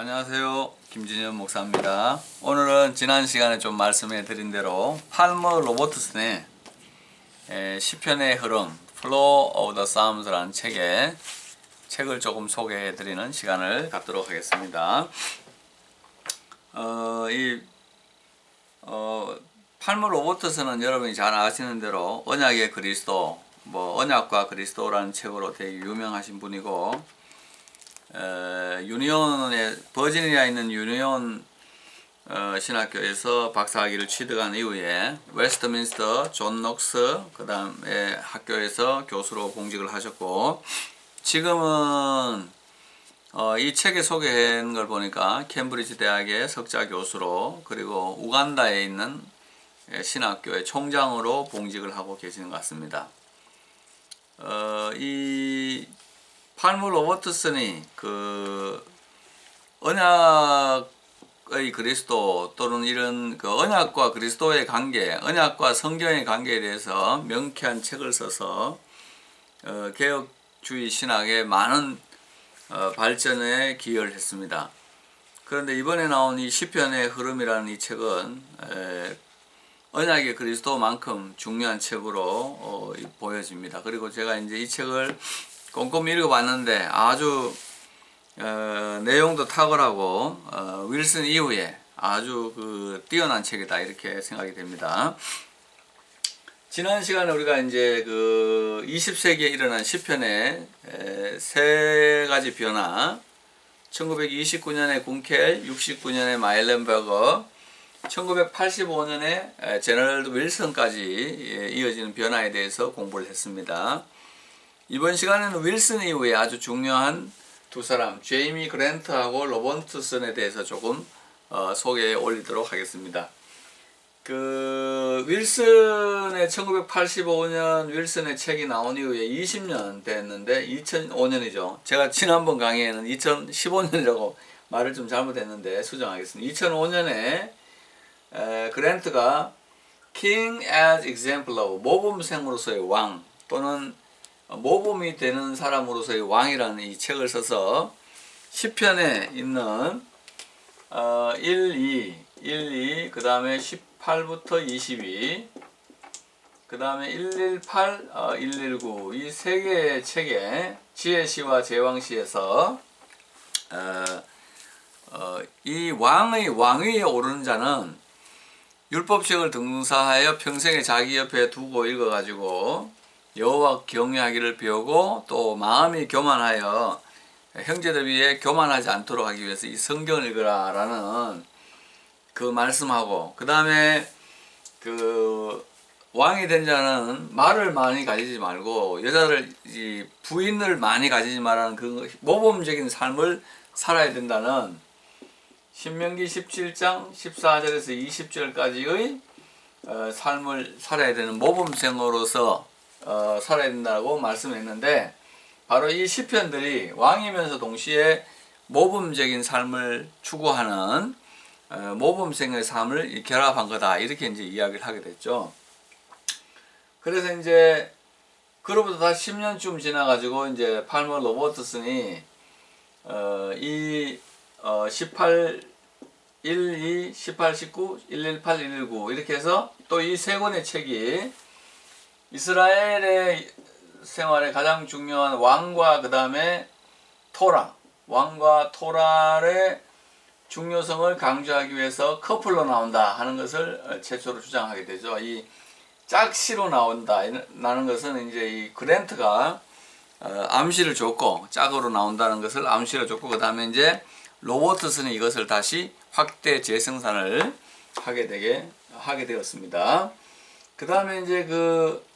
안녕하세요. 김진현 목사입니다. 오늘은 지난 시간에 좀 말씀해 드린 대로 팔머 로버트슨의 에, 시편의 흐름 Flow of the Psalms라는 책에 책을 조금 소개해 드리는 시간을 갖도록 하겠습니다. 어, 이 어, 팔머 로버트슨은 여러분이 잘 아시는 대로 언약의 그리스도 뭐 언약과 그리스도라는 책으로 되게 유명하신 분이고 에, 유니온의 버지니아에 있는 유니온 어, 신학교에서 박사학위를 취득한 이후에 웨스트민스터 존 녹스 그 다음에 학교에서 교수로 공직을 하셨고 지금은 어, 이 책에 소개한 걸 보니까 캠브리지 대학의 석자 교수로 그리고 우간다에 있는 예, 신학교의 총장으로 봉직을 하고 계시는 것 같습니다. 어, 이 팔무 로버트슨이 그 언약의 그리스도 또는 이런 그 언약과 그리스도의 관계, 언약과 성경의 관계에 대해서 명쾌한 책을 써서 어, 개혁주의 신학의 많은 어, 발전에 기여를 했습니다. 그런데 이번에 나온 이 시편의 흐름이라는 이 책은 에, 언약의 그리스도만큼 중요한 책으로 어, 이- 보여집니다. 그리고 제가 이제 이 책을 꼼꼼히 읽어봤는데 아주 어, 내용도 탁월하고 어, 윌슨 이후에 아주 그 뛰어난 책이다 이렇게 생각이 됩니다. 지난 시간에 우리가 이제 그 20세기에 일어난 시편의 에, 세 가지 변화 1929년에 군켈, 69년에 마일렌버거, 1985년에 제너럴 윌슨까지 예, 이어지는 변화에 대해서 공부를 했습니다. 이번 시간에는 윌슨 이후에 아주 중요한 두 사람, 제이미 그랜트하고 로번트슨에 대해서 조금 어, 소개해 올리도록 하겠습니다. 그 윌슨의 1985년 윌슨의 책이 나온 이후에 20년 됐는데 2005년이죠. 제가 지난번 강의에는 2015년이라고 말을 좀 잘못했는데 수정하겠습니다. 2005년에 에, 그랜트가 King as Example of 모범생으로서의 왕 또는 모범이 되는 사람으로서의 왕이라는 이 책을 써서 시편에 있는 어, 1, 2, 1, 2, 그 다음에 18부터 22, 그 다음에 118, 어, 119, 이 세 개의 책에 지혜시와 제왕시에서 어, 어, 이 왕의 왕위에 오르는 자는 율법책을 등사하여 평생에 자기 옆에 두고 읽어가지고 여호와 경외하기를 배우고 또 마음이 교만하여 형제들 위해 교만하지 않도록 하기 위해서 이 성경을 읽으라라는 그 말씀하고 그 다음에 그 왕이 된 자는 말을 많이 가지지 말고 여자를 이 부인을 많이 가지지 말라는 그 모범적인 삶을 살아야 된다는 신명기 17장 14절에서 20절까지의 어, 삶을 살아야 되는 모범생으로서 어, 살아야 된다고 말씀했는데 바로 이 시편들이 왕이면서 동시에 모범적인 삶을 추구하는 어, 모범생의 삶을 결합한 거다 이렇게 이제 이야기를 하게 됐죠. 그래서 이제 그로부터 다 10년쯤 지나가지고 이제 팔머 로버트슨이 어, 이 어, 18 1, 2, 18, 19, 118, 119 이렇게 해서 또 이 세 권의 책이 이스라엘의 생활에 가장 중요한 왕과 그 다음에 토라 왕과 토라의 중요성을 강조하기 위해서 커플로 나온다 하는 것을 어, 최초로 주장하게 되죠. 이 짝시로 나온다 라는 것은 이제 이 그랜트가 어, 암시를 줬고 짝으로 나온다는 것을 암시를 줬고 그 다음에 이제 로버트슨이 이것을 다시 확대 재생산을 하게 되게 하게 되었습니다. 그 다음에 이제 그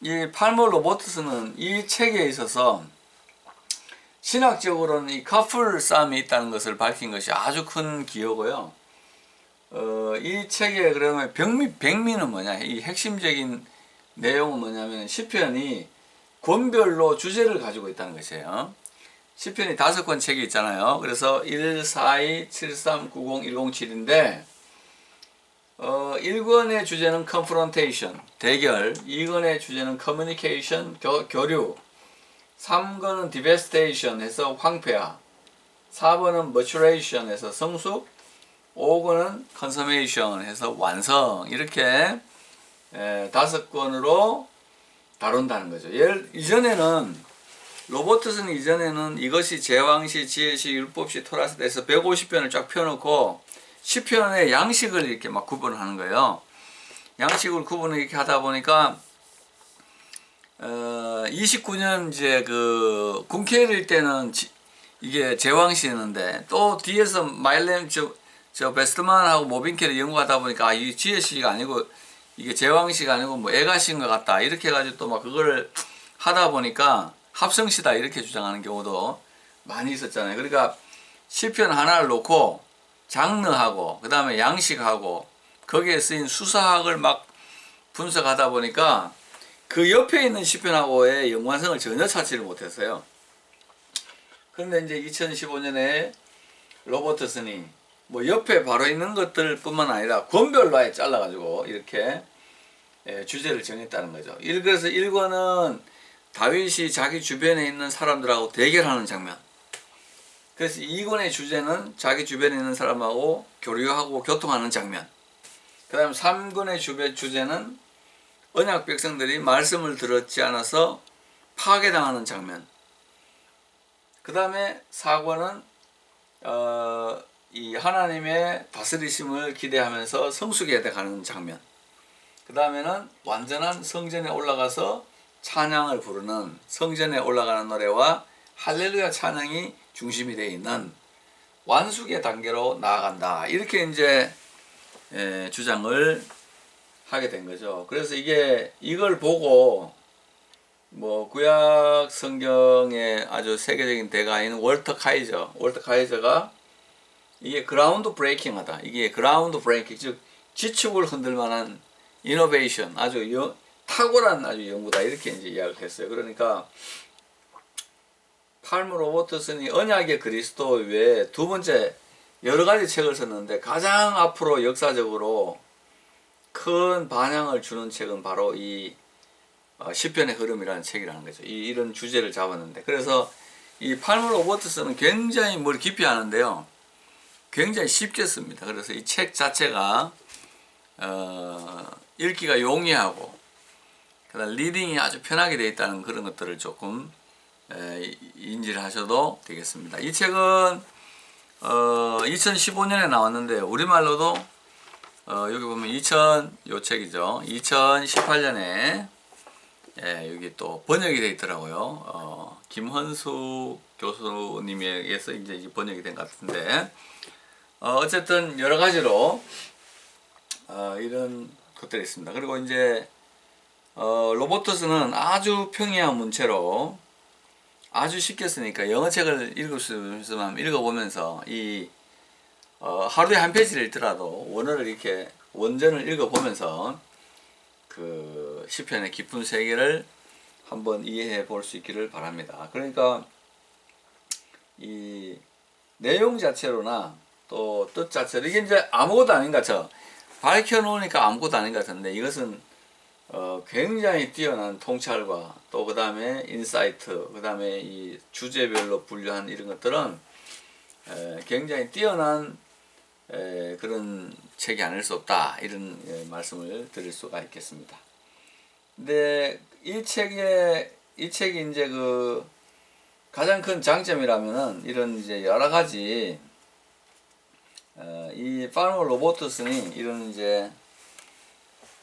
이 팔머 로버트슨은 이 책에 있어서 신학적으로는 이 커플 싸움이 있다는 것을 밝힌 것이 아주 큰 기여고요. 어, 이 책에 그러면 백미, 백미는 뭐냐? 이 핵심적인 내용은 뭐냐면 시편이 권별로 주제를 가지고 있다는 것이에요. 시편이 다섯 권 책이 있잖아요. 그래서 1, 4, 2, 7, 3, 9, 0, 107인데 어, 1권의 주제는 confrontation, 대결, 2권의 주제는 communication, 교, 교류, 3권은 devastation 해서 황폐화, 4번은 maturation에서 성숙, 5번은 consummation에서 완성. 이렇게 에, 다섯 권으로 다룬다는 거죠. 예를 이전에는 로버트슨 이전에는 이것이 제왕시, 지혜시, 율법시, 토라스에서 150편을 쫙 펴놓고 10편의 양식을 이렇게 막 구분하는 거예요. 양식을 구분을 이렇게 하다 보니까 어, 29년 이제 그 군케일 때는 지- 이게 제왕시였는데 또 뒤에서 마일렘 저, 저 베스트만하고 모빈케를 연구하다 보니까 아, 이 지혜시가 아니고 이게 제왕시가 아니고 뭐 애가시인 것 같다 이렇게 해가지고 또 막 그걸 하다 보니까 합성시다 이렇게 주장하는 경우도 많이 있었잖아요. 그러니까 시편 하나를 놓고 장르하고 그 다음에 양식하고 거기에 쓰인 수사학을 막 분석하다 보니까 그 옆에 있는 시편하고의 연관성을 전혀 찾지를 못했어요. 그런데 이제 2015년에 로버트슨이 뭐 옆에 바로 있는 것들뿐만 아니라 권별로 아예 잘라가지고 이렇게 예, 주제를 정했다는 거죠. 일- 그래서 1권은 다윗이 자기 주변에 있는 사람들하고 대결하는 장면. 그래서 2권의 주제는 자기 주변에 있는 사람하고 교류하고 교통하는 장면. 그 다음 3권의 주변 주제는 언약 백성들이 말씀을 들었지 않아서 파괴당하는 장면. 그 다음에 4권은 어, 이 하나님의 다스리심을 기대하면서 성숙에 가는 장면. 그 다음에는 완전한 성전에 올라가서 찬양을 부르는 성전에 올라가는 노래와 할렐루야 찬양이 중심이 되어 있는 완숙의 단계로 나아간다. 이렇게 이제 에, 주장을 하게 된 거죠. 그래서 이게 이걸 보고 뭐 구약 성경의 아주 세계적인 대가인 월터 카이저, 월터 카이저가 이게 그라운드 브레이킹하다. 이게 그라운드 브레이킹 즉 지축을 흔들 만한 이노베이션 아주 여, 탁월한 아주 연구다 이렇게 이제 이야기를 했어요. 그러니까 팔무 로버트슨이 언약의 그리스도 외에 두 번째 여러 가지 책을 썼는데 가장 앞으로 역사적으로 큰 반향을 주는 책은 바로 이 어, 시편의 흐름이라는 책이라는 거죠. 이, 이런 주제를 잡았는데 그래서 이 팔무 로버트슨은 굉장히 뭘 깊이 하는데요. 굉장히 쉽게 씁니다. 그래서 이 책 자체가 어, 읽기가 용이하고 그다음 리딩이 아주 편하게 되어 있다는 그런 것들을 조금 에, 인지를 하셔도 되겠습니다. 이 책은 어, 2015년에 나왔는데 우리말로도 어, 여기 보면 2000 요 책이죠. 2018년에 예, 여기 또 번역이 되어 있더라고요. 어, 김헌수 교수님에 의해서 이제 번역이 된 것 같은데 어, 어쨌든 여러 가지로 어, 이런 것들이 있습니다. 그리고 이제 어, 로버트스는 아주 평이한 문체로 아주 쉽게 쓰니까 영어 책을 읽을 수 있으면 읽어보면서 이 어, 하루에 한 페이지를 읽더라도 원어를 이렇게 원전을 읽어보면서 그 시편의 깊은 세계를 한번 이해해 볼 수 있기를 바랍니다. 그러니까 이 내용 자체로나 또 뜻 자체로 이게 이제 아무것도 아닌 것처럼 밝혀 놓으니까 아무것도 아닌 것 같은데 이것은 어, 굉장히 뛰어난 통찰과 또 그 다음에 인사이트, 그 다음에 이 주제별로 분류한 이런 것들은 에, 굉장히 뛰어난 에, 그런 책이 아닐 수 없다 이런 예, 말씀을 드릴 수가 있겠습니다. 근데 이 책의 이 책이 이제 그 가장 큰 장점이라면은 이런 이제 여러 가지 어, 이 파노 로보트슨이 이런 이제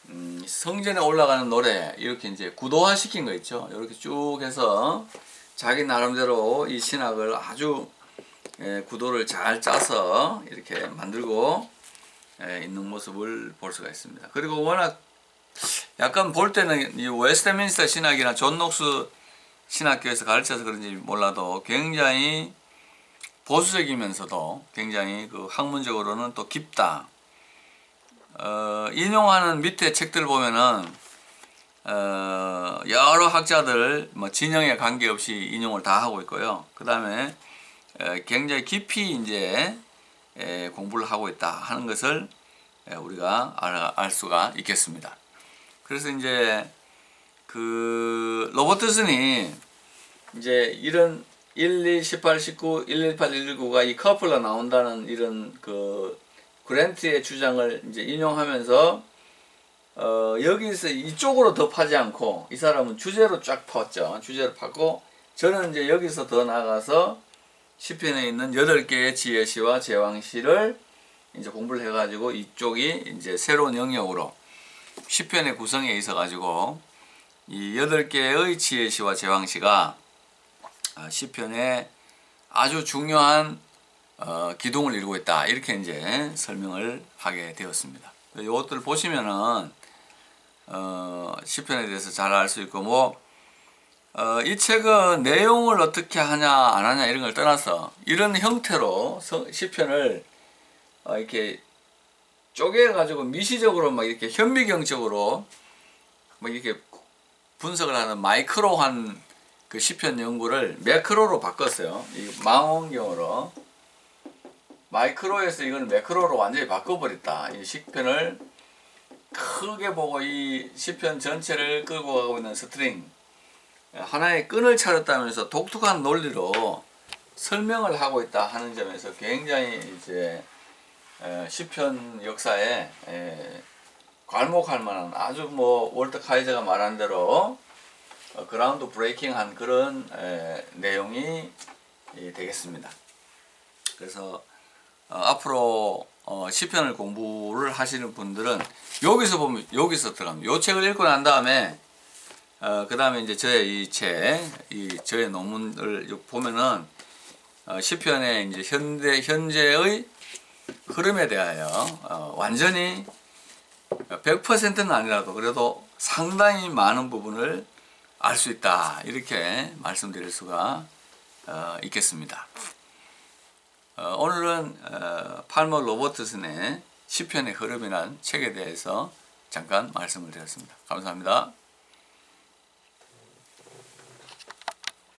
음, 성전에 올라가는 노래 이렇게 이제 구도화 시킨 거 있죠. 이렇게 쭉 해서 자기 나름대로 이 신학을 아주 예, 구도를 잘 짜서 이렇게 만들고 예, 있는 모습을 볼 수가 있습니다. 그리고 워낙 약간 볼 때는 이 웨스트민스터 신학이나 존 녹스 신학교에서 가르쳐서 그런지 몰라도 굉장히 보수적이면서도 굉장히 그 학문적으로는 또 깊다. 어, 인용하는 밑에 책들 보면은 어, 여러 학자들 뭐 진영에 관계없이 인용을 다 하고 있고요. 그 다음에 굉장히 깊이 이제 에, 공부를 하고 있다 하는 것을 에, 우리가 알, 알 수가 있겠습니다. 그래서 이제 그 로버트슨이 이제 이런 12, 18, 19, 118, 119가 이 커플로 나온다는 이런 그 그랜트의 주장을 이제 인용하면서 어, 여기서 이쪽으로 더 파지 않고 이 사람은 주제로 쫙 팠죠. 주제로 팠고 저는 이제 여기서 더 나가서 시편에 있는 8개의 지혜시와 제왕시를 이제 공부를 해가지고 이쪽이 이제 새로운 영역으로 시편의 구성에 있어 가지고 이 여덟 개의 지혜시와 제왕시가 아, 시편에 아주 중요한 어, 기둥을 이루고 있다 이렇게 이제 설명을 하게 되었습니다. 이것들 보시면은 어, 시편에 대해서 잘 알 수 있고 뭐 어, 이 책은 내용을 어떻게 하냐 안 하냐 이런 걸 떠나서 이런 형태로 서- 시편을 어, 이렇게 쪼개 가지고 미시적으로 막 이렇게 현미경적으로 막 이렇게 분석을 하는 마이크로한 그 시편 연구를 매크로로 바꿨어요. 이 망원경으로 마이크로에서 이건 매크로로 완전히 바꿔버렸다. 이 시편을 크게 보고 이 시편 전체를 끌고 가고 있는 스트링 하나의 끈을 차렸다면서 독특한 논리로 설명을 하고 있다 하는 점에서 굉장히 이제 에, 시편 역사에 에, 괄목할 만한 아주 뭐 월터 카이저가 말한 대로 어, 그라운드 브레이킹한 그런 에, 내용이 이, 되겠습니다. 그래서 어, 앞으로 어, 시편을 공부를 하시는 분들은 여기서 보면 여기서 들어갑니다. 요 책을 읽고 난 다음에 어, 그 다음에 이제 저의 이 책, 이 저의 논문을 요 보면은 어, 시편의 이제 현대 현재의 흐름에 대하여 어, 완전히 100%는 아니라도 그래도 상당히 많은 부분을 알 수 있다 이렇게 말씀드릴 수가 어, 있겠습니다. 어, 오늘은 어, 팔머 로버트슨의 시편의 흐름이라는 책에 대해서 잠깐 말씀을 드렸습니다. 감사합니다.